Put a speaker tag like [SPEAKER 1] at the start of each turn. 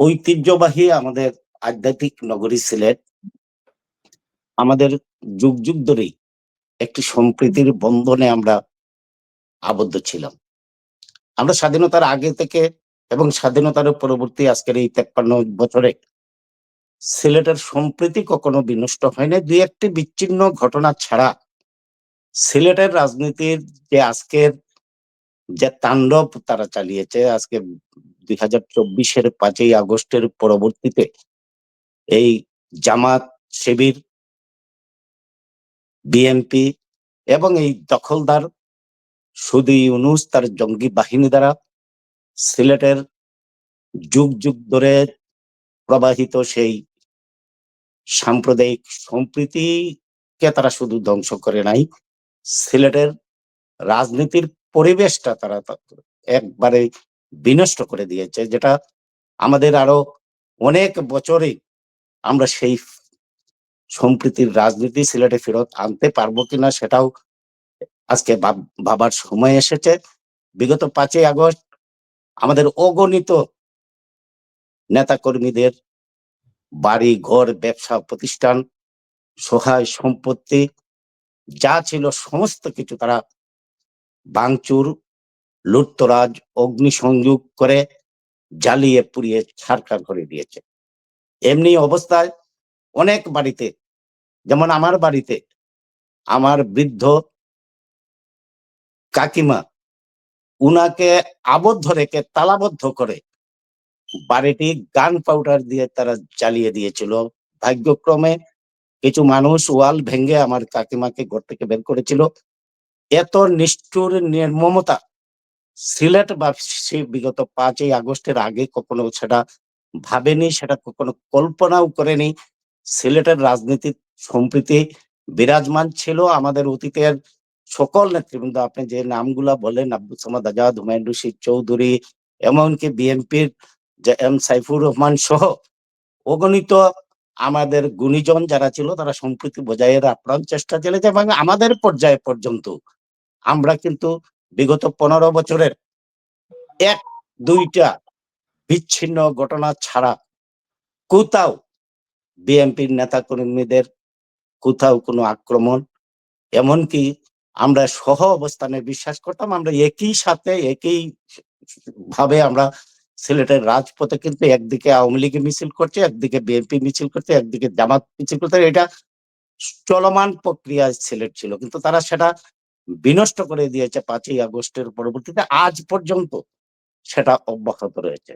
[SPEAKER 1] ঐতিহ্যবাহী আমাদের আধ্যাত্মিক নগরী সিলেট। আমাদের যুগ যুগ ধরেই একটি সম্প্রীতির বন্ধনে আমরা আবদ্ধ ছিলাম। আমরা স্বাধীনতার আগে থেকে এবং স্বাধীনতার পরবর্তী আজকের এই তেপ্পান্ন বছরে সিলেটের সম্প্রীতি কখনো বিনষ্ট হয় না দুই একটি বিচ্ছিন্ন ঘটনা ছাড়া সিলেটের রাজনীতির যে আজকের যে তাণ্ডব তারা চালিয়েছে আজকে দুই হাজার চব্বিশের পাঁচই আগস্টের পরবর্তীতে এই জামাত, শিবির, বিএনপি এবং এই দখলদার শুধু ইউনুস, তার জঙ্গি বাহিনী দ্বারা সিলেটের যুগ যুগ ধরে প্রবাহিত সেই সাম্প্রদায়িক সম্প্রীতিকে তারা শুধু ধ্বংস করে নাই, সিলেটের রাজনীতির পরিবেশটা তারা একবারে বিনষ্ট করে দিয়েছে, যেটা আমাদের আরও অনেক বছরে আমরা সেই সম্প্রীতির রাজনীতি সিলেটে ফেরত আনতে পারব কিনা সেটাও আজকে ভাব- ভাবার সময় এসেছে। বিগত পাঁচই আগস্ট আমাদের অগণিত নেতা কর্মীদের বাড়ি, ঘর, ব্যবসা, প্রতিষ্ঠান, সহায় সম্পত্তি, যা ছিল সমস্ত কিছু তারা ভাঙচুর লুটতরাজ, অগ্নিসংযোগ করে জ্বালিয়ে পুড়িয়ে ছারখার করে দিয়েছে। এমনি অবস্থায় অনেক বাড়িতে, যেমন আমার বাড়িতে, আমার বৃদ্ধ কাকিমা উনাকে আবদ্ধ রেখে তালাবদ্ধ করে বাড়িটি গান পাউডার দিয়ে তারা জ্বালিয়ে দিয়েছিল। ভাগ্যক্রমে কিছু মানুষ ওয়াল ভেঙে আমার কাকিমাকে ঘর থেকে বের করেছিল। এত নিষ্ঠুর নির্মমতা সিলেট বা বিগত পাঁচই আগস্টের আগে কখনো সেটা ভাবেনি, সেটা কখনো কল্পনাও করেনি। সিলেটের রাজনীতির সম্প্রীতি বিরাজমান ছিল। আমাদের অতীতের সকল নেতৃবৃন্দ, আপনি যে নামগুলা বলেন আব্দুল সামাদ আজাদ, হুমায়ুন রশিদ চৌধুরী, এমনকি বিএনপির যে এম সাইফুর রহমান সহ অগণিত আমাদের গুণীজন যারা ছিল, তারা সম্প্রীতি বজায়ের আপ্রাণ চেষ্টা চলেছে এবং আমাদের পর্যায়ে পর্যন্ত আমরা কিন্তু বিগত পনেরো বছরের এক, দুইটা বিচ্ছিন্ন ঘটনা ছাড়া কোথাও বিএনপির নেতা কর্মীদের কোথাও কোনো আক্রমণ, এমনকি আমরা সহ অবস্থানে বিশ্বাস করতাম, আমরা একই সাথে, একই ভাবে আমরা সিলেটের রাজপথে কিন্তু একদিকে আওয়ামী লীগ মিছিল করছে, একদিকে বিএনপি মিছিল করছে, একদিকে জামাত মিছিল করছে। এটা চলমান প্রক্রিয়া সিলেট ছিল, কিন্তু তারা সেটা বিনষ্ট করে দিয়েছে পাঁচই আগস্টের পরবর্তীতে। আজ পর্যন্ত সেটা অব্যাহত রয়েছে।